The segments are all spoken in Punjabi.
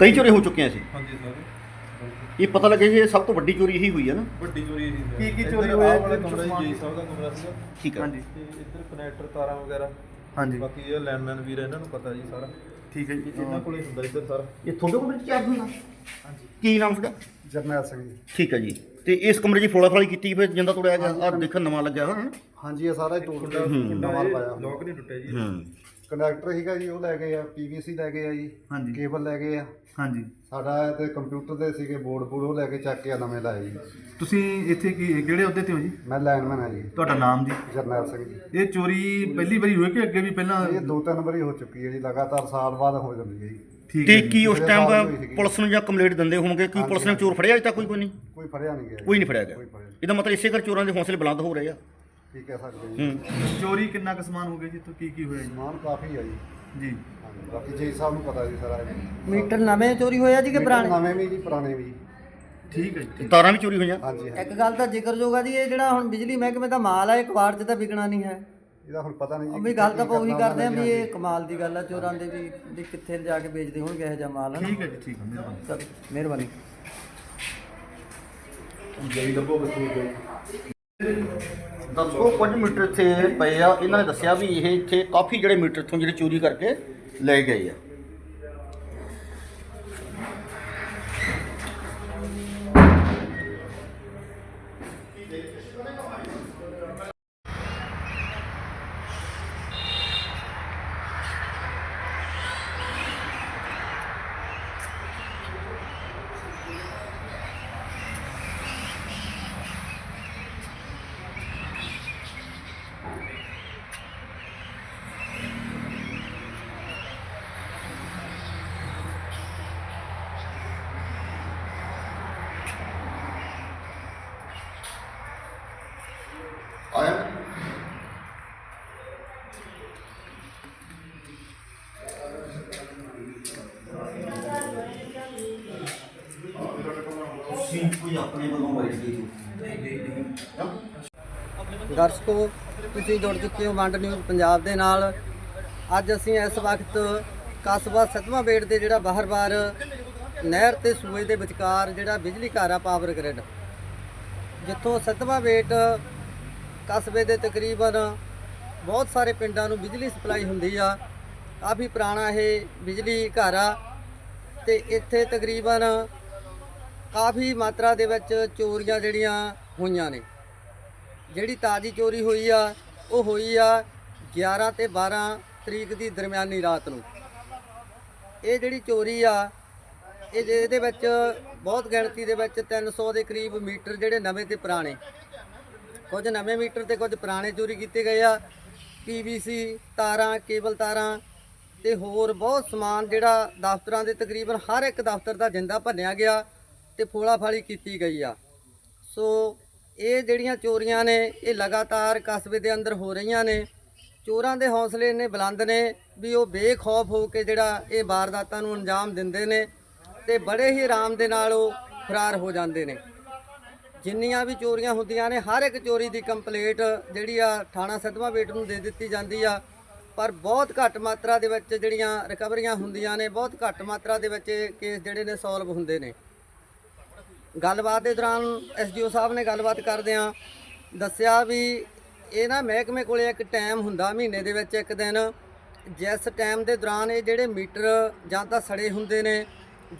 ਕਈ ਚੋਰੀ ਹੋ ਚੁੱਕੀਆਂ ਸੀ। ਹਾਂਜੀ ਸਰ। ਇਹ ਪਤਾ ਲੱਗਿਆ ਜੀ ਇਹ ਸਭ ਤੋਂ ਵੱਡੀ ਚੋਰੀ ਇਹੀ ਹੋਈ ਹੈ ਨਾ? ਵੱਡੀ ਚੋਰੀ ਇਹੀ ਸੀ ਕੀ- ਕੀ ਚੋਰੀ ਆਹ ਹੋਇਆ? ਵਾਲਾ ਇਹਦੇ ਕਮਰਾ ਵਿੱਚੋਂ ਜੀ ਸਾਹਿਬ ਦਾ ਕਮਰਾ ਸੀਗਾ। ਠੀਕ ਹੈ। ਹਾਂਜੀ। ਤੇ ਇੱਧਰ ਕਨੈਕਟਰ ਤਾਰਾਂ ਵਗੈਰਾ। ਹਾਂਜੀ। ਬਾਕੀ ਇਹ ਲੈਂਡਮੈਨ ਵੀਰ ਇਹਨਾਂ ਨੂੰ ਪਤਾ ਜੀ ਸਾਰਾ। ਠੀਕ ਹੈ ਜੀ। ਇਹਨਾਂ ਕੋਲੇ ਹੁੰਦਾ ਇੱਧਰ ਸਾਰਾ। ਇਹ ਤੁਹਾਡੇ ਕੋਲ ਚਾਰਜ ਹੁੰਦਾ ਹਾਂਜੀ। ਕੀ ਨਾਮ ਸੀਗਾ? ਜਰਨੈਲ ਸਿੰਘ ਜੀ। ਠੀਕ ਹੈ ਜੀ। ਤੇ ਇਸ ਕਮਰੇ 'ਚ ਫੋਲਾ ਫਾਲੀ ਕੀਤੀ ਫਿਰ ਜਿੰਦਾ ਤੋੜਿਆ ਗਿਆ ਆ ਦੇਖਣ ਨਵਾਂ ਲੱਗਿਆ ਹੋਇਆ ਹਾਂਜੀ ਇਹ ਸਾਰਾ ਹੀ ਟੋਟ ਕੁੰਡਾ ਕੇ ਕੁੰਡਾ ਨਵਾਂ ਪਾਇਆ ਲੋਕ ਨਹੀਂ ਟੁੱਟਿਆ ਜੀ। ਹੂੰ। ਕੰਡਕਟਰ ਸੀਗਾ ਜੀ ਉਹ ਲੈ ਗਏ ਆ ਪੀਵੀਸੀ ਲੈ ਗਏ ਆ ਜੀ ਹਾਂਜੀ। ਕੇਬਲ ਲੈ ਗਏ ਆ। ਹਾਂਜੀ। ਸਾਡਾ ਤੇ ਕੰਪਿਊਟਰ ਦੇ ਸੀਗੇ ਬੋਰਡ ਬੋਰਡ ਉਹ ਲੈ ਕੇ ਚੱਕ ਕੇ ਆ ਨਵੇਂ ਲਾਏ ਜੀ। ਤੁਸੀਂ ਇੱਥੇ ਕੀ ਕਿਹੜੇ ਅਹੁਦੇ ਤੇ ਹੋ ਜੀ? ਮੈਂ ਲਾਈਨਮੈਨ ਆ ਜੀ। ਤੁਹਾਡਾ ਨਾਮ ਜੀ? ਜਰਨੈਲ ਸਿੰਘ ਜੀ। ਇਹ ਚੋਰੀ ਪਹਿਲੀ ਵਾਰੀ ਹੋਈ ਕਿ ਅੱਗੇ ਵੀ ਪਹਿਲਾਂ? ਇਹ ਦੋ ਤਿੰਨ ਵਾਰੀ ਹੋ ਚੁੱਕੀ ਹੈ ਜੀ ਲਗਾਤਾਰ ਸਾਲ ਬਾਅਦ ਹੋ ਜਾਂਦੀ ਹੈ ਜੀ। ਠੀਕ ਤੇ ਹੈ ਜੀ। ਕੀ ਉਸ ਟਾਈਮ। ਪੁਲਿਸ ਨੂੰ ਜਾਂ ਕੰਪਲੇਂਟ ਦਿੰਦੇ ਹੋਣਗੇ ਕਿ ਪੁਲਿਸ ਨੇ ਚੋਰ ਫੜਿਆ ਅਜੇ ਤੱਕ ਕੋਈ ਕੋਈ ਨਹੀਂ? ਕੋਈ ਫੜਿਆ ਨਹੀਂ ਗਿਆ ਜੀ। ਕੋਈ ਨਹੀਂ ਫੜਿਆ ਗਿਆ। ਕੋਈ ਫੜਿਆ ਨਹੀਂ। ਇਹਦਾ ਮਤਲਬ ਇਸੇ ਕਰ ਚੋਰਾਂ ਦੇ ਹੌਸਲੇ ਬੁਲੰਦ ਹੋ ਰਹੇ ਆ। ਕੀ ਕਹਿ ਸਕਦੇ ਜੀ? ਹੂੰ। ਚੋਰੀ ਕਿੰਨਾ ਕੁ ਸਮਾਨ ਹੋ ਗਿਆ ਜੀ? ਤੋਂ ਕੀ ਕੀ ਹੋਇਆ ਸਮਾਨ ਕਾਫੀ ਆ ਜੀ। ਜੀ। ਜੀ ਹਾਂਜੀ ਬਾਕੀ ਜੀ ਸਾਹਿਬ ਨੂੰ ਪਤਾ ਜੀ ਸਾਰਾ ਜੀ ਮੀਟਰ ਨਵੇਂ ਚੋਰੀ ਹੋਇਆ ਜੀ ਕਿ ਪੁਰਾਣੇ? ਨਵੇਂ ਵੀ ਜੀ ਪੁਰਾਣੇ ਵੀ। ਠੀਕ ਹੈ ਜੀ ਤਾਰਾਂ ਵੀ ਚੋਰੀ ਹੋਈਆਂ? ਹਾਂਜੀ ਹਾਂਜੀ। ਇੱਕ ਗੱਲ ਤਾਂ ਜ਼ਿਕਰਯੋਗ ਆ ਜੀ ਇਹ ਜਿਹੜਾ ਹੁਣ ਬਿਜਲੀ ਮਹਿਕਮੇ ਦਾ ਮਾਲ ਆ ਇਹ ਕਬਾੜ 'ਚ ਤਾਂ ਵਿਕਣਾ ਨਹੀਂ ਹੈ। ਇਹਦਾ ਹੁਣ ਪਤਾ ਨਹੀਂ ਉਹ ਜੀ ਵੀ ਗੱਲ ਤਾਂ ਆਪਾਂ ਉਹੀ ਕਰਦੇ ਆ ਵੀ। ਇਹ ਕਮਾਲ ਦੀ ਗੱਲ ਆ ਚੋਰਾਂ ਦੇ ਵੀ ਵੀ ਕਿੱਥੇ ਜਾ ਕੇ ਵੇਚਦੇ ਹੋਣਗੇ ਇਹੋ ਜਿਹਾ ਮਾਲ ਠੀਕ ਹੈ ਜੀ ਠੀਕ ਹੈ ਮਿਹਰਬਾਨੀ। ਚਲ ਮਿਹਰਬਾਨੀ। ਦੱਸੋ ਕੁਝ ਮੀਟਰ ਇੱਥੇ ਪਏ ਆ, ਇਹਨਾਂ ਨੇ ਦੱਸਿਆ ਵੀ ਇਹ ਇੱਥੇ ਕਾਫੀ ਜਿਹੜੇ ਮੀਟਰ ਇੱਥੋਂ ਜਿਹੜੇ ਚੋਰੀ ਕਰਕੇ ਲੈ ਗਏ ਆ। ਆਪਣੇ ਵੱਲੋਂ ਵੈਰੀਫਾਈ ਦਰਸ਼ਕੋ, ਤੁਸੀਂ ਜੁੜ ਚੁੱਕੇ ਹੋ ਵੰਡ ਨਿਊਜ਼ ਪੰਜਾਬ ਦੇ ਨਾਲ। ਅੱਜ ਅਸੀਂ ਇਸ ਵਕਤ ਕਸਬਾ ਸਤਵਾਂ ਬੇੜ ਦੇ ਜਿਹੜਾ ਬਾਹਰ-ਬਾਹਰ ਨਹਿਰ ਤੇ ਸੂਏ ਦੇ ਵਿਚਕਾਰ ਜਿਹੜਾ ਬਿਜਲੀ ਘਰ ਆ ਪਾਵਰ ਗ੍ਰਿਡ ਜਿੱਥੋਂ ਸਤਵਾਂ ਬੇਟ ਕਸਬੇ ਦੇ ਤਕਰੀਬਨ ਬਹੁਤ ਸਾਰੇ ਪਿੰਡਾਂ ਨੂੰ ਬਿਜਲੀ ਸਪਲਾਈ ਹੁੰਦੀ ਆ। ਕਾਫੀ ਪੁਰਾਣਾ ਇਹ ਬਿਜਲੀ ਘਰ ਆ ਤੇ ਇੱਥੇ ਤਕਰੀਬਨ ਕਾਫੀ ਮਾਤਰਾ ਦੇ ਵਿੱਚ ਚੋਰੀਆਂ ਜਿਹੜੀਆਂ ਹੋਈਆਂ ਨੇ। ਜਿਹੜੀ ਤਾਜੀ ਚੋਰੀ ਹੋਈ ਆ, ਉਹ ਹੋਈ ਆ 11 ਤੇ 12 ਤਰੀਕ ਦੀ ਦਰਮਿਆਨੀ ਰਾਤ ਨੂੰ। ਇਹ ਜਿਹੜੀ ਚੋਰੀ ਆ, ਇਹ ਇਹਦੇ ਵਿੱਚ ਬਹੁਤ ਗਿਣਤੀ ਦੇ ਵਿੱਚ 300 ਦੇ ਕਰੀਬ ਮੀਟਰ ਜਿਹੜੇ ਨਵੇਂ ਤੇ ਪੁਰਾਣੇ। ਕੁਝ ਨਵੇਂ ਮੀਟਰ ਤੇ ਕੁਝ ਪੁਰਾਣੇ ਚੋਰੀ ਕੀਤੇ ਗਏ ਆ। ਪੀਵੀਸੀ ਤਾਰਾਂ, ਕੇਬਲ ਤਾਰਾਂ ਤੇ ਹੋਰ ਬਹੁਤ ਸਮਾਨ ਜਿਹੜਾ ਦਫ਼ਤਰਾਂ ਦੇ ਤਕਰੀਬਨ ਹਰ ਇੱਕ ਦਫ਼ਤਰ ਦਾ ਜਿੰਦਾ ਭੰਨਿਆ ਗਿਆ। ਤੇ ਫੋਲਾ ਫਾਲੀ ਕੀਤੀ ਗਈ ਆ। ਸੋ ਇਹ ਜਿਹੜੀਆਂ ਚੋਰੀਆਂ ਨੇ, ਇਹ ਲਗਾਤਾਰ ਕਸਬੇ ਦੇ ਅੰਦਰ ਹੋ ਰਹੀਆਂ ਨੇ। ਚੋਰਾਂ ਦੇ ਹੌਸਲੇ ਇੰਨੇ ਬੁਲੰਦ ਨੇ ਵੀ ਉਹ ਬੇਖੌਫ ਹੋ ਕੇ ਜਿਹੜਾ ਇਹ ਵਾਰਦਾਤਾਂ ਨੂੰ ਅੰਜਾਮ ਦਿੰਦੇ ਨੇ ਤੇ ਬੜੇ ਹੀ ਆਰਾਮ ਦੇ ਨਾਲ ਉਹ ਫਰਾਰ ਹੋ ਜਾਂਦੇ ਨੇ। ਜਿੰਨੀਆਂ ਵੀ ਚੋਰੀਆਂ ਹੁੰਦੀਆਂ ਨੇ, ਹਰ ਇੱਕ ਚੋਰੀ ਦੀ ਕੰਪਲੇਂਟ ਜਿਹੜੀ ਆ ਥਾਣਾ ਸਦਮਾ ਬੇਟ ਨੂੰ ਦੇ ਦਿੱਤੀ ਜਾਂਦੀ ਆ। ਪਰ ਬਹੁਤ ਘੱਟ ਮਾਤਰਾ ਦੇ ਵਿੱਚ ਜਿਹੜੀਆਂ ਰਿਕਵਰੀਆਂ ਹੁੰਦੀਆਂ ਨੇ, ਬਹੁਤ ਘੱਟ ਮਾਤਰਾ ਦੇ ਵਿੱਚ ਇਹ ਕੇਸ ਜਿਹੜੇ ਨੇ ਸੋਲਵ ਹੁੰਦੇ ਨੇ। ਗੱਲਬਾਤ ਦੇ ਦੌਰਾਨ ਐਸਡੀਓ ਸਾਹਿਬ ਨੇ ਗੱਲਬਾਤ ਕਰਦਿਆਂ ਦੱਸਿਆ ਵੀ ਇਹ ਨਾ ਮਹਿਕਮੇ ਕੋਲੇ ਇੱਕ ਟਾਈਮ ਹੁੰਦਾ ਮਹੀਨੇ ਦੇ ਵਿੱਚ ਇੱਕ ਦਿਨ। ਜਿਸ ਟਾਈਮ ਦੇ ਦੌਰਾਨ ਇਹ ਜਿਹੜੇ ਮੀਟਰ ਜਾਂ ਤਾਂ ਸੜੇ ਹੁੰਦੇ ਨੇ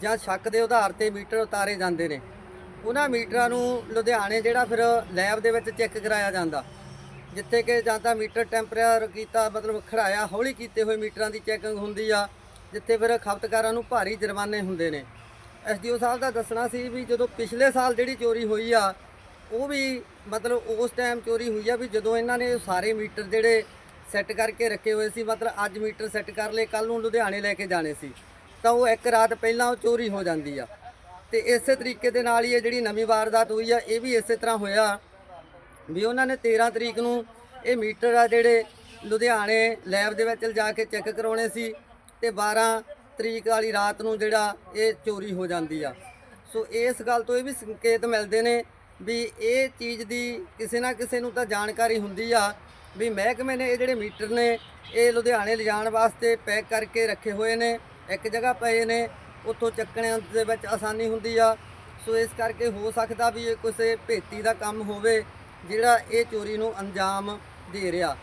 ਜਾਂ ਸ਼ੱਕ ਦੇ ਆਧਾਰ ਤੇ ਮੀਟਰ ਉਤਾਰੇ ਜਾਂਦੇ ਨੇ, ਉਹਨਾਂ ਮੀਟਰਾਂ ਨੂੰ ਲੁਧਿਆਣੇ ਜਿਹੜਾ ਫਿਰ ਲੈਬ ਦੇ ਵਿੱਚ ਚੈੱਕ ਕਰਾਇਆ ਜਾਂਦਾ। ਜਿੱਥੇ ਕਿ ਜਾਂ ਤਾਂ ਮੀਟਰ ਟੈਂਪਰੇਚਰ ਕੀਤਾ, ਮਤਲਬ ਖੜਾਇਆ, ਹੌਲੀ ਕੀਤੇ ਹੋਏ ਮੀਟਰਾਂ ਦੀ ਚੈਕਿੰਗ ਹੁੰਦੀ ਆ, ਜਿੱਥੇ ਫਿਰ ਖਪਤਕਾਰਾਂ ਨੂੰ ਭਾਰੀ ਜੁਰਮਾਨੇ ਹੁੰਦੇ ਨੇ। ਐਸਡੀਓ ਸਾਹਿਬ ਦਾ ਦੱਸਣਾ ਸੀ ਵੀ ਜਦੋਂ ਪਿਛਲੇ ਸਾਲ ਜਿਹੜੀ ਚੋਰੀ ਹੋਈ ਆ, ਉਹ ਵੀ ਮਤਲਬ ਉਸ ਟਾਈਮ ਚੋਰੀ ਹੋਈ ਆ ਵੀ ਜਦੋਂ ਇਹਨਾਂ ਨੇ ਸਾਰੇ ਮੀਟਰ ਜਿਹੜੇ ਸੈੱਟ ਕਰਕੇ ਰੱਖੇ ਹੋਏ ਸੀ, ਮਤਲਬ ਅੱਜ ਮੀਟਰ ਸੈੱਟ ਕਰ ਲਏ ਕੱਲ ਨੂੰ ਲੁਧਿਆਣੇ ਲੈ ਕੇ ਜਾਣੇ ਸੀ, ਤਾਂ ਉਹ ਇੱਕ ਰਾਤ ਪਹਿਲਾਂ ਉਹ ਚੋਰੀ ਹੋ ਜਾਂਦੀ ਆ। ਤੇ ਇਸੇ ਤਰੀਕੇ ਦੇ ਨਾਲ ਹੀ ਇਹ ਜਿਹੜੀ ਨਵੀਂ ਵਾਰਦਾਤ ਹੋਈ ਆ, ਇਹ ਵੀ ਇਸੇ ਤਰ੍ਹਾਂ ਹੋਇਆ ਵੀ ਉਹਨਾਂ ਨੇ 13 ਤਰੀਕ ਨੂੰ ਇਹ ਮੀਟਰ ਆ ਜਿਹੜੇ ਲੁਧਿਆਣੇ ਲੈਬ ਦੇ ਵਿੱਚ ਲਿਜਾ ਕੇ ਚੈੱਕ ਕਰਾਉਣੇ ਸੀ ਤੇ 12 ਤਰੀਕ ਵਾਲੀ ਰਾਤ ਨੂੰ ਜਿਹੜਾ ਇਹ ਚੋਰੀ ਹੋ ਜਾਂਦੀ ਆ। ਸੋ ਇਸ ਗੱਲ ਤੋਂ ਇਹ ਵੀ ਸੰਕੇਤ ਮਿਲਦੇ ਨੇ ਵੀ ਇਹ ਚੀਜ਼ ਦੀ ਕਿਸੇ ਨਾ ਕਿਸੇ ਨੂੰ ਤਾਂ ਜਾਣਕਾਰੀ ਹੁੰਦੀ ਆ ਵੀ ਮਹਿਕਮੇ ਨੇ ਇਹ ਜਿਹੜੇ ਮੀਟਰ ਨੇ, ਇਹ ਲੁਧਿਆਣੇ ਲਿਜਾਣ ਵਾਸਤੇ ਪੈਕ ਕਰਕੇ ਰੱਖੇ ਹੋਏ ਨੇ, ਇੱਕ ਜਗ੍ਹਾ ਪਏ ਨੇ, ਉੱਥੋਂ ਚੱਕਣ ਦੇ ਵਿੱਚ ਆਸਾਨੀ ਹੁੰਦੀ ਆ। ਸੋ ਇਸ ਕਰਕੇ ਹੋ ਸਕਦਾ ਵੀ ਇਹ ਕਿਸੇ ਭੇਤੀ ਦਾ ਕੰਮ ਹੋਵੇ ਜਿਹੜਾ ਇਹ ਚੋਰੀ ਨੂੰ ਅੰਜਾਮ ਦੇ ਰਿਹਾ।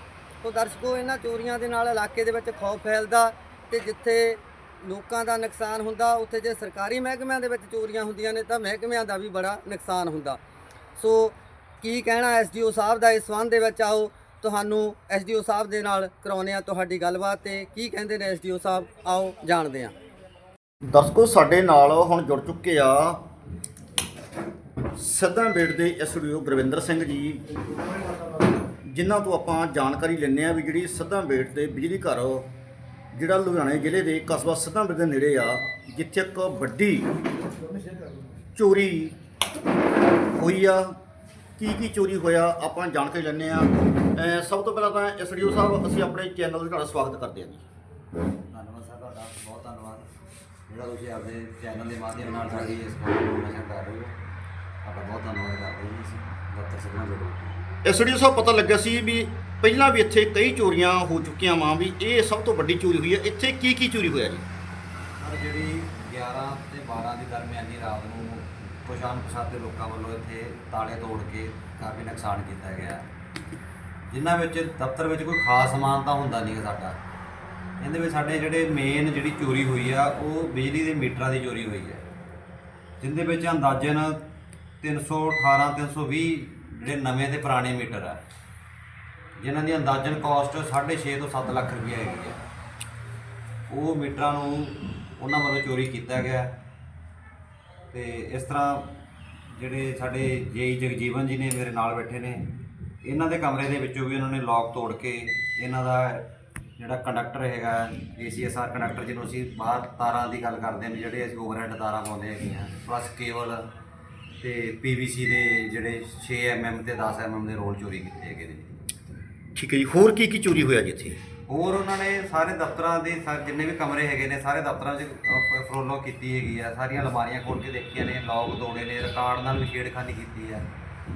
ਸੋ ਦਰਸ਼ਕੋ, ਇਹਨਾਂ ਚੋਰੀਆਂ ਦੇ ਨਾਲ ਇਲਾਕੇ ਦੇ ਵਿੱਚ ਖੌਫ ਫੈਲਦਾ ਤੇ ਜਿੱਥੇ ਲੋਕਾਂ ਦਾ ਨੁਕਸਾਨ ਹੁੰਦਾ, ਉੱਥੇ ਜੇ ਸਰਕਾਰੀ ਮਹਿਕਮਿਆਂ ਦੇ ਵਿੱਚ ਚੋਰੀਆਂ ਹੁੰਦੀਆਂ ਨੇ ਤਾਂ ਮਹਿਕਮਿਆਂ ਦਾ ਵੀ ਬੜਾ ਨੁਕਸਾਨ ਹੁੰਦਾ। ਸੋ ਕੀ ਕਹਿਣਾ ਐਸਡੀਓ ਸਾਹਿਬ ਦਾ, ਇਸ ਸੰਬੰਧ ਦੇ ਵਿੱਚ ਆਓ, ਤੁਹਾਨੂੰ ਐਸਡੀਓ ਸਾਹਿਬ ਦੇ ਨਾਲ ਕਰਾਉਂਦੇ ਆ ਤੁਹਾਡੀ ਗੱਲਬਾਤ ਤੇ ਕੀ ਕਹਿੰਦੇ ਨੇ ਐਸਡੀਓ ਸਾਹਿਬ, ਆਓ ਜਾਣਦੇ ਆ ਦਰਸ਼ਕੋ, ਸਾਡੇ ਨਾਲ ਹੁਣ ਜੁੜ ਚੁੱਕੇ ਆ ਸਦਨ ਬੇਟ ਦੇ ਐਸਡੀਓ ਗੁਰਵਿੰਦਰ ਸਿੰਘ ਜੀ, ਜਿਨ੍ਹਾਂ ਤੋਂ ਆਪਾਂ ਜਾਣਕਾਰੀ ਲੈਂਦੇ ਆ ਵੀ ਜਿਹੜੀ ਸਦਨ ਬੇਟ ਦੇ ਬਿਜਲੀ ਘਰ ਜਿਹੜਾ ਲੁਧਿਆਣੇ ਜ਼ਿਲ੍ਹੇ ਦੇ ਕਸਬਾ ਬੇਟ ਦੇ ਨੇੜੇ ਆ ਜਿੱਥੇ ਇੱਕ ਵੱਡੀ ਚੋਰੀ ਹੋਈ ਆ। ਕੀ ਕੀ ਚੋਰੀ ਹੋਇਆ ਆਪਾਂ ਜਾਣਕਾਰੀ ਲੈਂਦੇ ਆ ਅਹ ਸਭ ਤੋਂ ਪਹਿਲਾਂ ਤਾਂ ਐਸਡੀਓ ਸਾਹਿਬ ਅਸੀਂ ਆਪਣੇ ਚੈਨਲ ਤੇ ਤੁਹਾਡਾ ਸਵਾਗਤ ਕਰਦੇ ਹਾਂ ਜੀ। ਧੰਨਵਾਦ ਸਰ ਤੁਹਾਡਾ ਬਹੁਤ ਧੰਨਵਾਦ। ਜਿਹੜਾ ਤੁਸੀਂ ਆਪਣੇ ਚੈਨਲ ਦੇ ਮਾਧਿਅਮ ਨਾਲ ਸਾਡੀ ਇਸ ਖਬਰ ਨੂੰ ਨਸ਼ਰ ਕਰ ਰਹੇ ਹੋ ਤੁਹਾਡਾ ਬਹੁਤ ਧੰਨਵਾਦ ਕਰਦੇ ਹਾਂ ਅਸੀਂ। ਦਫ਼ਤਰ ਸਭਨਾ ਦੇ ਐਸਡੀਓ ਸਾਹਿਬ ਪਤਾ ਲੱਗਿਆ ਸੀ ਵੀ ਪਹਿਲਾਂ ਵੀ ਇੱਥੇ ਕਈ ਚੋਰੀਆਂ ਹੋ ਚੁੱਕੀਆਂ ਵਾਂ ਵੀ ਇਹ ਸਭ ਤੋਂ ਵੱਡੀ ਚੋਰੀ ਹੋਈ ਹੈ। ਇੱਥੇ ਕੀ ਕੀ ਚੋਰੀ ਹੋਇਆ ਜੀ? ਸਰ, ਜਿਹੜੀ 11 ਤੇ 12 ਦੀ ਦਰਮਿਆਨੀ ਰਾਤ ਨੂੰ ਕੁਝ ਅਣਪਛਾਤੇ ਲੋਕਾਂ ਵੱਲੋਂ ਇੱਥੇ ਤਾਲੇ ਤੋੜ ਕੇ ਕਾਫੀ ਨੁਕਸਾਨ ਕੀਤਾ ਗਿਆ। ਜਿਨ੍ਹਾਂ ਵਿੱਚ ਦਫ਼ਤਰ ਵਿੱਚ ਕੋਈ ਖਾਸ ਸਮਾਨ ਤਾਂ ਹੁੰਦਾ ਨਹੀਂ ਗਾ ਸਾਡਾ। ਇਹਦੇ ਵਿੱਚ ਸਾਡੇ ਜਿਹੜੇ ਮੇਨ ਜਿਹੜੀ ਚੋਰੀ ਹੋਈ ਆ, ਉਹ ਬਿਜਲੀ ਦੇ ਮੀਟਰਾਂ ਦੀ ਚੋਰੀ ਹੋਈ ਹੈ। ਜਿੰਦੇ ਵਿੱਚ ਅੰਦਾਜ਼ਨ 318 320 ਜਿਹੜੇ ਨਵੇਂ ਤੇ ਪੁਰਾਣੇ ਮੀਟਰ ਆ। ਜਿਨ੍ਹਾਂ ਦੀ ਅੰਦਾਜ਼ਨ ਕਾਸਟ 6.5 ਤੋਂ 7 ਲੱਖ ਰੁਪਏ ਹੈਗੀ ਆ। ਉਹ ਮੀਟਰਾਂ ਨੂੰ ਉਹਨਾਂ ਵੱਲੋਂ ਚੋਰੀ ਕੀਤਾ ਗਿਆ। ਤੇ ਇਸ ਤਰ੍ਹਾਂ ਜਿਹੜੇ ਸਾਡੇ ਜੇਈ ਜਗਜੀਵਨ ਜੀ ਨੇ ਮੇਰੇ ਨਾਲ ਬੈਠੇ ਨੇ, ਇਹਨਾਂ ਦੇ ਕਮਰੇ ਦੇ ਵਿੱਚੋਂ ਵੀ ਉਹਨਾਂ ਨੇ ਲੌਕ ਤੋੜ ਕੇ ਇਹਨਾਂ ਦਾ ਜਿਹੜਾ ਕੰਡਕਟਰ ਹੈਗਾ ACSR ਕੰਡਕਟਰ ਜਿਹਨੂੰ ਅਸੀਂ ਬਾਹਰ ਤਾਰਾਂ ਦੀ ਗੱਲ ਕਰਦੇ ਨੇ, ਜਿਹੜੇ ਅਸੀਂ ਓਵਰਹੈੱਡ ਤਾਰਾਂ ਪਾਉਂਦੇ ਹੈਗੀਆਂ ਪਲੱਸ ਕੇਬਲ ਤੇ PVC ਦੇ ਜਿਹੜੇ 6 mm ਤੇ 10 mm ਦੇ ਰੋਲ ਚੋਰੀ ਕੀਤੇ ਹੈਗੇ ਨੇ। ਠੀਕ ਹੈ ਜੀ। ਹੋਰ ਕੀ ਕੀ ਚੋਰੀ ਹੋਇਆ ਜੀ ਇੱਥੇ? ਹੋਰ ਉਹਨਾਂ ਨੇ ਸਾਰੇ ਦਫ਼ਤਰਾਂ ਦੇ ਸਾ- ਜਿੰਨੇ ਵੀ ਕਮਰੇ ਹੈਗੇ ਨੇ ਸਾਰੇ ਦਫ਼ਤਰਾਂ 'ਚ ਅ, ਫਰੋਲੋ ਕੀਤੀ ਹੈਗੀ ਆ। ਸਾਰੀਆਂ ਅਲਮਾਰੀਆਂ ਖੋਲ ਕੇ ਦੇਖੀਆਂ ਨੇ ਲੌਕ ਤੋੜੇ ਨੇ ਰਿਕਾਰਡ ਨਾਲ ਵੀ ਛੇੜਖਾਨੀ ਕੀਤੀ ਆ।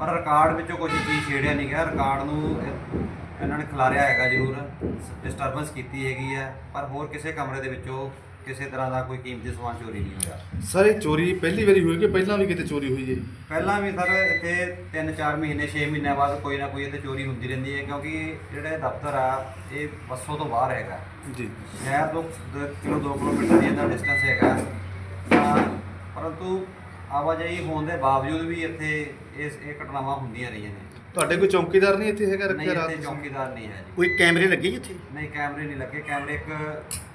ਪਰ ਰਿਕਾਰਡ ਵਿੱਚੋਂ ਕੁਝ ਚੀਜ਼ ਛੇੜਿਆ ਨਹੀਂ ਗਿਆ। ਰਿਕਾਰਡ ਨੂੰ ਇਹਨਾਂ ਨੇ ਖਿਲਾਰਿਆ ਹੈਗਾ ਜ਼ਰੂਰ ਡਿਸਟਰਬੈਂਸ ਕੀਤੀ ਹੈਗੀ ਆ। ਪਰ ਹੋਰ ਕਿਸੇ ਕਮਰੇ ਦੇ ਵਿੱਚੋਂ ਕਿਸੇ ਤਰ੍ਹਾਂ ਦਾ ਕੋਈ ਕੀਮਤੀ ਸਮਾਨ ਚੋਰੀ ਨਹੀਂ ਹੋਇਆ। ਸਰ ਇਹ ਚੋਰੀ ਪਹਿਲੀ ਵਾਰੀ ਹੋਈ ਕਿ ਪਹਿਲਾਂ ਵੀ ਕਿਤੇ ਚੋਰੀ ਹੋਈ ਹੈ? ਜੀ? ਪਹਿਲਾਂ ਵੀ ਸਰ ਇੱਥੇ 3-4 ਮਹੀਨੇ 6 ਮਹੀਨਿਆਂ ਬਾਅਦ ਕੋਈ ਨਾ ਕੋਈ ਇੱਥੇ ਚੋਰੀ ਹੁੰਦੀ ਰਹਿੰਦੀ ਹੈ ਕਿਉਂਕਿ ਜਿਹੜੇ ਦਫ਼ਤਰ ਆ ਇਹ ਬੱਸੋਂ ਤੋਂ ਬਾਹਰ ਹੈਗਾ। ਜੀ। ਸ਼ਹਿਰ ਤੋਂ 2 ਕਿਲੋ 2 ਕਿਲੋਮੀਟਰ ਦੀ ਇਹਦਾ ਡਿਸਟੈਂਸ ਹੈਗਾ। ਤਾਂ ਪਰੰਤੂ ਆਵਾਜਾਈ ਹੋਣ ਦੇ ਬਾਵਜੂਦ ਵੀ ਇੱਥੇ ਇਸ ਇਹ ਘਟਨਾਵਾਂ ਹੁੰਦੀਆਂ ਰਹੀਆਂ ਨੇ। ਤੁਹਾਡੇ ਕੋਈ ਚੌਕੀਦਾਰ ਨਹੀਂ ਇੱਥੇ ਹੈਗਾ ਨਹੀਂ ਰੱਖਿਆ ਰਾਤ ਇੱਥੇ ਨੂੰ? ਚੌਕੀਦਾਰ ਨਹੀਂ ਹੈ ਜੀ। ਕੋਈ ਕੈਮਰੇ ਲੱਗੇ ਜੀ ਇੱਥੇ? ਨਹੀਂ ਕੈਮਰੇ ਨਹੀਂ ਲੱਗੇ। ਕੈਮਰੇ ਇੱਕ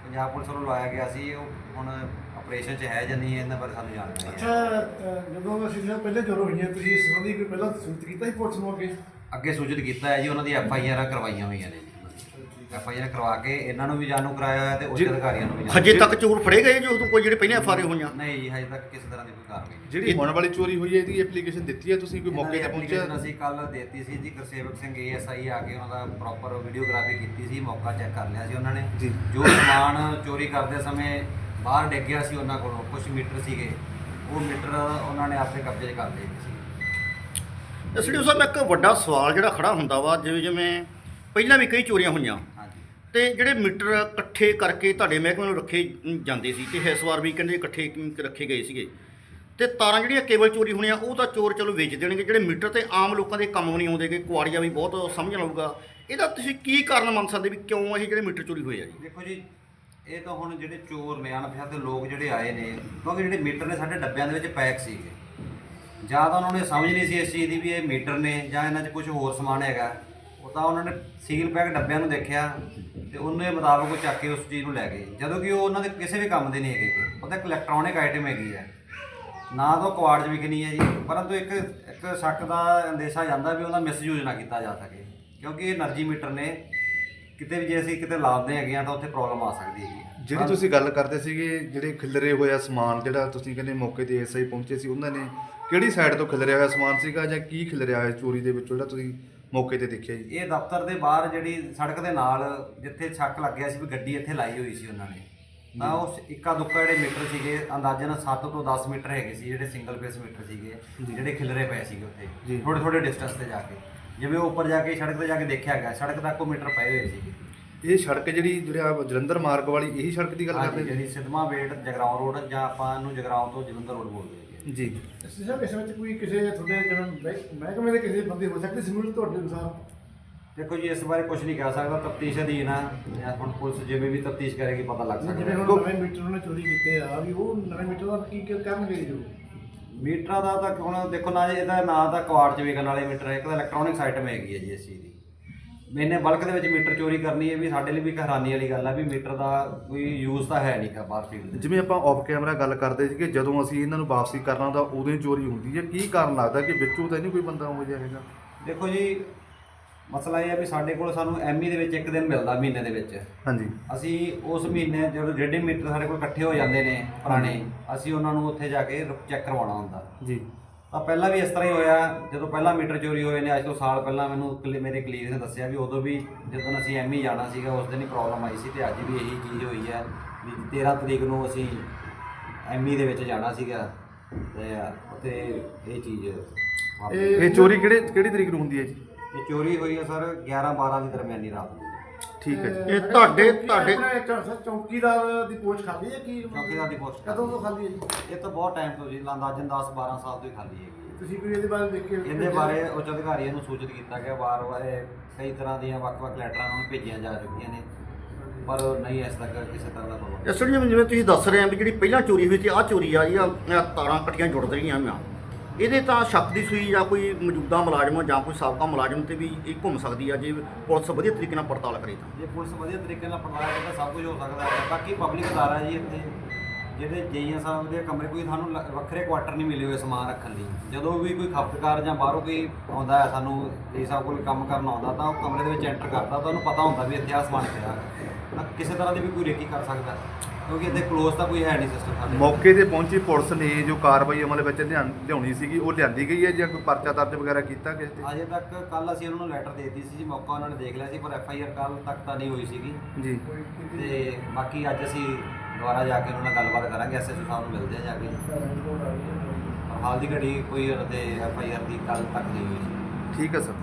ਪੰਜਾਬ ਪੁਲਿਸ ਵੱਲੋਂ ਲਵਾਇਆ ਗਿਆ ਸੀ ਉਹ ਹੁਣ ਆਪਰੇਸ਼ਨ 'ਚ ਹੈ ਜਾਂ ਨਹੀਂ ਇਹਨਾਂ ਬਾਰੇ ਸਾਨੂੰ ਜਾਣਕਾਰੀ ਅੱਛਾ ਅ, ਜਦੋਂ ਅਸੀਂ ਜਿਹੜਾ ਪਹਿਲੇ ਜੁਰਮ ਹੋਈਆਂ ਤੁਸੀਂ ਇਸ ਸੰਬੰਧੀ ਕੋਈ ਪਹਿਲਾਂ ਸੂਚਿਤ ਕੀਤਾ ਸੀ ਪੁਲਿਸ ਨੂੰ ਅੱਗੇ? ਅੱਗੇ ਸੂਚਿਤ ਕੀਤਾ ਹੈ ਜੀ ਉਹਨਾਂ ਦੀ ਐਫ ਆਈ ਆਰ ਕਰਵਾਈਆਂ ਹੋਈਆਂ ਨੇ ਐਫ ਆਈ ਆਰ ਕਰਵਾ ਕੇ ਇਹਨਾਂ ਨੂੰ ਵੀ ਜਾਣੂ ਕਰਾਇਆ ਹੋਇਆ ਤੇ ਉੱਚ ਜੀ। ਅਧਿਕਾਰੀਆਂ ਨੂੰ ਵੀ ਜਾਣੂ ਹਜੇ ਤੱਕ ਚੋਰ ਫੜੇ ਗਏ ਜੀ ਉਦੋਂ ਕੋਈ ਜਿਹੜੇ ਪਹਿਲਾਂ ਫਾਰੇ ਹੋਈਆਂ। ਨਹੀਂ ਜੀ ਹਜੇ ਤੱਕ ਕਿਸੇ ਤਰ੍ਹਾਂ ਦੀ ਕੋਈ ਕਾਰਵਾਈ ਨਹੀਂ। ਜਿਹੜੀ ਹੋਣ ਵਾਲੀ ਚੋਰੀ ਹੋਈ ਹੈ ਇਹਦੀ ਐਪਲੀਕੇਸ਼ਨ ਦਿੱਤੀ ਹੈ ਤੁਸੀਂ ਕੋਈ ਮੌਕੇ ਤੇ application ਪਹੁੰਚਿਆ ਅਸੀਂ ਕੱਲ ਦੇਤੀ ਸੀ ਜੀ ਗੁਰਸੇਵਕ ਸਿੰਘ ਏਐਸਆਈ ਆ ਕੇ ਉਹਨਾਂ ਦਾ ਪ੍ਰੋਪਰ ਵੀਡੀਓਗ੍ਰਾਫੀ ਕੀਤੀ ਸੀ ਮੌਕਾ ਚੈੱਕ ਕਰ ਲਿਆ ਸੀ ਉਹਨਾਂ ਨੇ। ਜੀ। ਜੋ ਸਮਾਨ ਚੋਰੀ ਕਰਦੇ ਸਮੇਂ ਬਾਹਰ ਡਿੱਗ ਗਿਆ ਸੀ ਉਹਨਾਂ ਕੋਲੋਂ ਕੁਝ ਮੀਟਰ ਸੀਗੇ ਉਹ ਮੀਟਰ ਉਹਨਾਂ ਨੇ ਆਪਣੇ ਕਬਜ਼ੇ 'ਚ ਕਰ ਲਏ ਸੀ। ਐਸਡੀਓ ਸਾਹਿਬ ਇੱਕ ਵੱਡਾ ਸਵਾਲ ਜਿਹੜਾ ਖੜਾ ਹੁੰਦਾ ਵਾ ਜਿਵੇਂ ਜਿਵੇਂ ਪਹਿਲਾਂ ਵੀ ਕਈ ਚੋਰੀਆਂ ਹੋਈਆਂ। ਤੇ ਜਿਹੜੇ ਮੀਟਰ ਇਕੱਠੇ ਕਰਕੇ ਤੁਹਾਡੇ ਮਹਿਕਮੇ ਨੂੰ ਰੱਖੇ ਜਾਂਦੇ ਸੀ ਤੇ ਇਸ ਵਾਰ ਵੀ ਕਹਿੰਦੇ ਇਕੱਠੇ ਰੱਖੇ ਗਏ ਸੀਗੇ। ਤੇ ਤਾਰਾਂ ਜਿਹੜੀਆਂ ਕੇਬਲ ਚੋਰੀ ਹੋਣੀਆਂ, ਉਹ ਤਾਂ ਚੋਰ ਚਲੋ ਵੇਚ ਦੇਣਗੇ। ਜਿਹੜੇ ਮੀਟਰ ਤੇ ਆਮ ਲੋਕਾਂ ਦੇ ਕੰਮ ਨਹੀਂ ਆਉਂਦੇਗੇ ਕੁਆੜੀਆਂ ਵੀ ਬਹੁਤ ਸਮਝਣ ਲਊਗਾ ਇਹਦਾ ਤੁਸੀਂ ਕੀ ਕਾਰਨ ਮੰਨ ਸਕਦੇ ਵੀ ਕਿਉਂ ਇਹ ਜਿਹੜੇ ਮੀਟਰ ਚੋਰੀ ਹੋਏ ਆ ਜੀ? ਦੇਖੋ ਜੀ, ਇਹ ਤਾਂ ਹੁਣ ਜਿਹੜੇ ਚੋਰ ਨੇ, ਅਣਪਛਾਤੇ ਲੋਕ ਜਿਹੜੇ ਆਏ ਨੇ, ਕਿਉਂਕਿ ਜਿਹੜੇ ਮੀਟਰ ਨੇ ਸਾਡੇ ਡੱਬਿਆਂ ਦੇ ਵਿੱਚ ਪੈਕ ਸੀਗੇ। ਜਾਂ ਤਾਂ ਉਹਨਾਂ ਨੇ ਸਮਝ ਨਹੀਂ ਸੀ ਇਸ ਚੀਜ਼ ਦੀ ਵੀ ਇਹ ਮੀਟਰ ਨੇ ਜਾਂ ਇਹਨਾਂ 'ਚ ਕੁਝ ਹੋਰ ਸਮਾਨ ਹੈਗਾ। ਤਾਂ ਉਹਨਾਂ ਨੇ ਸੀਲ ਪੈਕ ਡੱਬਿਆਂ ਨੂੰ ਦੇਖਿਆ ਤੇ ਉਹਨੇ ਮੁਤਾਬਕ ਉਹ ਚੱਕ ਕੇ ਉਸ ਚੀਜ਼ ਨੂੰ ਲੈ ਗਏ। ਜਦੋਂ ਕਿ ਉਹ ਉਹਨਾਂ ਦੇ ਕਿਸੇ ਵੀ ਕੰਮ ਦੇ ਨਹੀਂ ਹੈਗੇ ਉਹ ਤਾਂ ਇੱਕ ਇਲੈਕਟ੍ਰੋਨਿਕ ਆਈਟਮ ਹੈਗੀ ਹੈ ਨਾ ਤਾਂ ਕੁਆਰਟਜ਼ ਵਿਕਣੀ ਹੈ ਜੀ ਪਰੰਤੂ ਇੱਕ ਇੱਕ ਸ਼ੱਕ ਦਾ ਅੰਦੇਸ਼ਾ ਜਾਂਦਾ ਵੀ ਉਹਦਾ ਮਿਸਯੂਜ਼ ਨਾ ਕੀਤਾ ਜਾ ਸਕੇ। ਕਿਉਂਕਿ ਇਹ એનર્ਜੀ ਮੀਟਰ ਨੇ ਕਿਤੇ ਵੀ ਜੇ ਅਸੀਂ ਕਿਤੇ ਲਾਉਂਦੇ ਹੈਗੇ ਆ ਤਾਂ ਉੱਥੇ ਪ੍ਰੋਬਲਮ ਆ ਸਕਦੀ ਹੈਗੀ ਹੈ। ਜਿਹੜੀ ਤੁਸੀਂ ਗੱਲ ਕਰਦੇ ਸੀਗੇ ਜਿਹੜੇ ਖਿਲਰੇ ਹੋਇਆ ਸਮਾਨ ਜਿਹੜਾ ਤੁਸੀਂ ਕਹਿੰਦੇ ਮੌਕੇ ਤੇ ਐਸਆਈ ਪਹੁੰਚੇ ਸੀ ਉਹਨਾਂ ਨੇ ਕਿਹੜੀ ਸਾਈਡ ਤੋਂ ਖਿਲਰਿਆ ਹੋਇਆ ਸਮਾਨ ਸੀਗਾ ਜਾਂ ਕੀ ਖਿਲਰਿਆ ਹੋਇਆ ਚੋਰੀ ਦੇ ਵਿੱਚ? ਜਿਹੜਾ ਤੁਸੀਂ ਮੌਕੇ ਤੇ ਦੇਖਿਆ ਜੀ। ਇਹ ਦਫ਼ਤਰ ਦੇ ਬਾਹਰ ਜਿਹੜੀ ਸੜਕ ਦੇ ਨਾਲ ਜਿੱਥੇ ਛੱਕ ਲੱਗਿਆ ਸੀ ਵੀ ਗੱਡੀ ਇੱਥੇ ਲਾਈ ਹੋਈ ਸੀ ਉਹਨਾਂ ਨੇ। ਤਾਂ ਉਸ ਇੱਕਾ ਦੁੱਕਾ ਜਿਹੜੇ ਮੀਟਰ ਸੀਗੇ ਅੰਦਾਜ਼ਨ 7 ਤੋਂ 10 ਮੀਟਰ ਹੈਗੇ ਸੀ ਜਿਹੜੇ ਸਿੰਗਲ ਫੇਸ ਮੀਟਰ ਸੀਗੇ ਜਿਹੜੇ ਖਿਲਰੇ ਪਏ ਸੀਗੇ ਉੱਥੇ। ਥੋੜੇ ਥੋੜੇ ਡਿਸਟੈਂਸ ਤੇ ਜਾ ਕੇ। ਜਿਵੇਂ ਉੱਪਰ ਜਾ ਕੇ ਸੜਕ ਤੇ ਜਾ ਕੇ ਦੇਖਿਆ ਗਿਆ ਸੜਕ ਤੱਕ ਉਹ ਮੀਟਰ ਪਏ ਹੋਏ ਸੀਗੇ। ਇਹ ਸੜਕ ਜਿਹੜੀ ਜਿਹੜਾ ਜਲੰਧਰ ਮਾਰਗ ਵਾਲੀ ਇਹੀ ਸੜਕ ਦੀ ਗੱਲ ਕਰਦੇ ਜਿਹੜੀ ਸਿਦਮਾ ਵੇਟ ਜਗਰਾਉਂ ਰੋਡ ਜਾਂ ਆਪਾਂ ਇਹਨੂੰ ਜਗਰਾਉਂ ਤੋਂ ਜਲੰਧਰ ਰੋਡ ਬੋਲਦੇ ਜੀ। ਜੀ ਸਿਸਟਮ ਇਸ ਵਿੱਚ ਕੋਈ ਕਿਸੇ ਤੁਹਾਡੇ ਜਿਵੇਂ ਮਹਿ- ਮਹਿਕਮੇ ਦੇ ਕਿਸੇ ਬੰਦੇ ਹੋ ਸਕਦੇ ਸਿਮਿਲ ਤੁਹਾਡੇ ਅਨੁਸਾਰ? ਦੇਖੋ ਜੀ ਇਸ ਬਾਰੇ ਕੁਝ ਨਹੀਂ ਕਹਿ ਸਕਦਾ ਤਫਤੀਸ਼ ਅਧੀਨ ਆ ਜਾਂ ਹੁਣ ਪੁਲਿਸ ਜਿਵੇਂ ਵੀ ਤਫਤੀਸ਼ ਕਰੇਗੀ ਪਤਾ ਲੱਗ ਜਿਵੇਂ ਸਕਦਾ। ਹੁਣ ਨਵੇਂ ਮੀਟਰ ਉਹਨੇ ਚੋਰੀ ਕੀਤੇ ਆ ਵੀ ਉਹ ਨਵੇਂ ਮੀਟਰ ਦਾ ਕੀ ਕੀ ਕਰਨਗੇ ਜੋ ਮੀਟਰਾਂ ਦਾ ਤਾਂ ਹੁਣ ਦੇਖੋ ਨਾ ਜੀ ਇਹਦਾ ਨਾਂ ਤਾਂ ਚ ਵਿਕਣ ਵਾਲੇ ਮੀਟਰ ਹੈ ਇੱਕ ਤਾਂ ਇਲੈਕਟ੍ਰੋਨਿਕਸ ਆਈਟਮ ਹੈਗੀ ਹੈ ਜੀ ਇਸ ਚੀਜ਼ ਦੀ। ਮੈਨੇ ਬਲਕ ਦੇ ਵਿੱਚ ਮੀਟਰ ਚੋਰੀ ਕਰਨੀ ਹੈ ਵੀ ਸਾਡੇ ਲਈ ਵੀ ਇੱਕ ਹੈਰਾਨੀ ਵਾਲੀ ਗੱਲ ਹੈ ਵੀ ਮੀਟਰ ਦਾ ਕੋਈ ਯੂਜ਼ ਤਾਂ ਹੈ ਨਹੀਂਗਾ ਬਾਹਰ ਫੀਲਡ ਦੇ ਜਿਵੇਂ ਆਪਾਂ ਆਫ ਕੈਮਰਾ ਗੱਲ ਕਰਦੇ ਸੀ ਕਿ ਜਦੋਂ ਅਸੀਂ ਇਹਨਾਂ ਨੂੰ ਵਾਪਸੀ ਕਰਨਾ ਤਾਂ ਉਦੋਂ ਹੀ ਚੋਰੀ ਹੁੰਦੀ ਹੈ। ਕੀ ਕਾਰਨ ਲੱਗਦਾ ਕਿ ਵਿੱਚੋਂ ਤਾਂ ਨਹੀਂ ਕੋਈ ਬੰਦਾ ਹੋ ਜਾਏਗਾ ਦੇਖੋ ਜੀ ਮਸਲਾ ਇਹ ਹੈ ਵੀ ਸਾਡੇ ਕੋਲ ਸਾਨੂੰ ਐਮਈ ਦੇ ਵਿੱਚ ਇੱਕ ਦਿਨ ਮਿਲਦਾ ਮਹੀਨੇ ਦੇ ਵਿੱਚ। ਹਾਂਜੀ। ਅਸੀਂ ਉਸ ਮਹੀਨੇ ਜਦੋਂ ਜਿਹੜੇ ਮੀਟਰ ਸਾਡੇ ਕੋਲ ਇਕੱਠੇ ਹੋ ਜਾਂਦੇ ਨੇ ਪੁਰਾਣੇ ਅਸੀਂ ਉਹਨਾਂ ਨੂੰ ਉੱਥੇ ਜਾ ਕੇ ਚੈੱਕ ਕਰਵਾਉਣਾ ਹੁੰਦਾ। ਜੀ। ਤਾਂ ਪਹਿਲਾਂ ਵੀ ਇਸ ਤਰ੍ਹਾਂ ਹੀ ਹੋਇਆ ਜਦੋਂ ਪਹਿਲਾਂ ਮੀਟਰ ਚੋਰੀ ਹੋਏ ਨੇ ਅੱਜ ਤੋਂ ਸਾਲ ਪਹਿਲਾਂ ਮੈਨੂੰ ਕਲੀ- ਮੇਰੇ ਕਲੀਗ ਨੇ ਦੱਸਿਆ ਵੀ ਉਦੋਂ ਵੀ ਜਦੋਂ ਅਸੀਂ ਐਮਈ ਜਾਣਾ ਸੀਗਾ ਉਸ ਦਿਨ ਹੀ ਪ੍ਰੋਬਲਮ ਆਈ ਸੀ ਤੇ ਅੱਜ ਵੀ ਇਹੀ ਚੀਜ਼ ਹੋਈ ਹੈ ਵੀ 13 ਤਰੀਕ ਨੂੰ ਅਸੀਂ ਐਮਈ ਦੇ ਵਿੱਚ ਜਾਣਾ ਸੀਗਾ ਤੇ ਉੱਥੇ ਇਹ ਚੀਜ਼ ਵਾਪਰੀ। ਇਹ ਚੋਰੀ ਕਿਹੜੇ ਕਿਹੜੀ ਤਰੀਕ ਨੂੰ ਹੁੰਦੀ ਹੈ ਜੀ ਇਹ ਚੋਰੀ ਹੋਈ ਹੈ ਸਰ 11 12 ਦੀ ਦਰਮਿਆਨੀ ਰਾਤ ਨੂੰ ਠੀਕ ਹੈ ਜੀ। ਇਹ ਤੁਹਾਡੇ ਤੁਹਾਡੇ ਚੌਕੀਦਾਰ ਦੀ ਪੋਸਟ ਖਾਲੀ ਹੈ ਕੀ? ਚੌਕੀਦਾਰ ਦੀ ਪੋਸਟ ਕਦੋਂ ਤੋਂ ਖਾਲੀ ਹੈ ਜੀ? ਇਹ ਤਾਂ ਬਹੁਤ ਟਾਈਮ ਤੋਂ ਜੀ ਅੰਦਾਜ਼ਨ 10 12 ਸਾਲ ਤੋਂ ਹੀ ਖਾਲੀ ਹੈਗੀ ਹੈ। ਤੁਸੀਂ ਕੋਈ ਇਹਦੇ ਬਾਰੇ ਦੇਖ ਕੇ ਇਹਦੇ ਬਾਰੇ ਉੱਚ ਅਧਿਕਾਰੀਆਂ ਨੂੰ ਸੂਚਿਤ ਕੀਤਾ ਗਿਆ ਵਾਰ-ਵਾਰ ਇਹ ਕਈ ਤਰ੍ਹਾਂ ਦੀਆਂ ਵੱਖ-ਵੱਖ ਲੈਟਰਾਂ ਉਹਨਾਂ ਨੂੰ ਭੇਜੀਆਂ ਜਾ ਚੁੱਕੀਆਂ ਨੇ ਪਰ ਨਹੀਂ ਇਸ ਤੱਕ ਕਿਸੇ ਤਰ੍ਹਾਂ ਦਾ ਪ੍ਰਭਾਵ ਇਸ ਲਈ ਜਿਵੇਂ ਤੁਸੀਂ ਦੱਸ ਰਹੇ ਆ ਵੀ ਜਿਹੜੀ ਪਹਿਲਾਂ ਚੋਰੀ ਹੋਈ ਸੀ ਆਹ ਚੋਰੀ ਆ ਜੀ ਆਹ ਤਾਰਾਂ ਕੱਟੀਆਂ ਜੁੜ ਰਹੀਆਂ ਆ ਇਹਦੇ ਤਾਂ ਸ਼ੱਕ ਦੀ ਸੂਈ ਜਾਂ ਕੋਈ ਮੌਜੂਦਾ ਮੁਲਾਜ਼ਮ ਜਾਂ ਕੋਈ ਸਾਬਕਾ ਮੁਲਾਜ਼ਮ ਤੇ ਵੀ ਇਹ ਘੁੰਮ ਸਕਦੀ ਆ ਜੇ ਪੁਲਿਸ ਵਧੀਆ ਤਰੀਕੇ ਨਾਲ ਪੜਤਾਲ ਕਰੇ ਤਾਂ ਜੇ ਪੁਲਿਸ ਵਧੀਆ ਤਰੀਕੇ ਨਾਲ ਪੜਤਾਲ ਕਰੇ ਤਾਂ ਸਭ ਕੁਝ ਹੋ ਸਕਦਾ ਹੈ ਬਾਕੀ ਪਬਲਿਕ ਅਦਾਰਾ ਜੀ ਇੱਥੇ, ਜਿਹੜੇ ਜੇਈਆਂ ਸਾਹਿਬ ਦੇ ਕਮਰੇ, ਕੋਈ ਸਾਨੂੰ ਲ- ਵੱਖਰੇ ਕੁਆਟਰ ਨਹੀਂ ਮਿਲੇ ਹੋਏ ਸਮਾਨ ਰੱਖਣ ਲਈ ਜਦੋਂ ਵੀ ਕੋਈ ਖਪਤਕਾਰ ਜਾਂ ਬਾਹਰੋਂ ਕੋਈ ਆਉਂਦਾ ਹੈ, ਸਾਨੂੰ ਜੇ ਸਾਹਿਬ ਕੋਲ ਕੰਮ ਕਰਨ ਆਉਂਦਾ ਤਾਂ ਉਹ ਕਮਰੇ ਦੇ ਵਿੱਚ ਐਂਟਰ ਕਰਦਾ, ਤਾਂ ਉਹਨੂੰ ਪਤਾ ਹੁੰਦਾ ਵੀ ਇੱਥੇ ਆਹ ਸਮਾਨ ਪਿਆ ਹੈ। ਨਾ ਕਿਸੇ ਤਰ੍ਹਾਂ ਦੀ ਵੀ ਕੋਈ ਰੇਕੀ ਕਰ ਸਕਦਾ ਹੈ। ਕਿਉਂਕਿ ਇੱਥੇ ਕਲੋਜ਼ ਤਾਂ ਕੋਈ ਹੈ ਨਹੀਂ ਸਿਸਟਮ ਸਾਡੇ ਮੌਕੇ ਤੇ ਪਹੁੰਚੀ ਪੁਲਿਸ ਨੇ ਜੋ ਕਾਰਵਾਈ ਅਮਲ ਵਿੱਚ ਲਿਆਉਣ- ਲਿਆਉਣੀ ਸੀਗੀ ਉਹ ਲਿਆਂਦੀ ਗਈ ਹੈ ਜਾਂ ਕੋਈ ਪਰਚਾ ਦਰਜ ਵਗੈਰਾ ਕੀਤਾ ਕਿਸੇ ਤੇ? ਅਜੇ ਤੱਕ ਕੱਲ ਅਸੀਂ ਉਹਨਾਂ ਨੂੰ ਲੈਟਰ ਦੇ ਦਿੱਤੀ ਸੀ ਜੀ ਮੌਕਾ ਉਹਨਾਂ ਨੇ ਦੇਖ ਲਿਆ ਸੀ ਪਰ ਐਫ ਆਈ ਆਰ ਕੱਲ ਤੱਕ ਤਾਂ ਨਹੀਂ ਹੋਈ ਸੀਗੀ। ਜੀ। ਤੇ ਬਾਕੀ ਅੱਜ ਅਸੀਂ ਦੁਬਾਰਾ ਜਾ ਕੇ ਉਹਨਾਂ ਨਾਲ ਗੱਲਬਾਤ ਕਰਾਂਗੇ ਐਸਐਸਓ ਸਾਹਿਬ ਨੂੰ ਮਿਲਦੇ ਆ ਜਾ ਕੇ। ਪਰ ਹਾਲ ਦੀ ਘੜੀ ਕੋਈ ਤੇ ਐਫ ਆਈ ਆਰ ਦੀ ਕੱਲ ਤੱਕ ਨਹੀਂ ਹੋਈ। ਸੀ ਠੀਕ ਹੈ ਸਰ।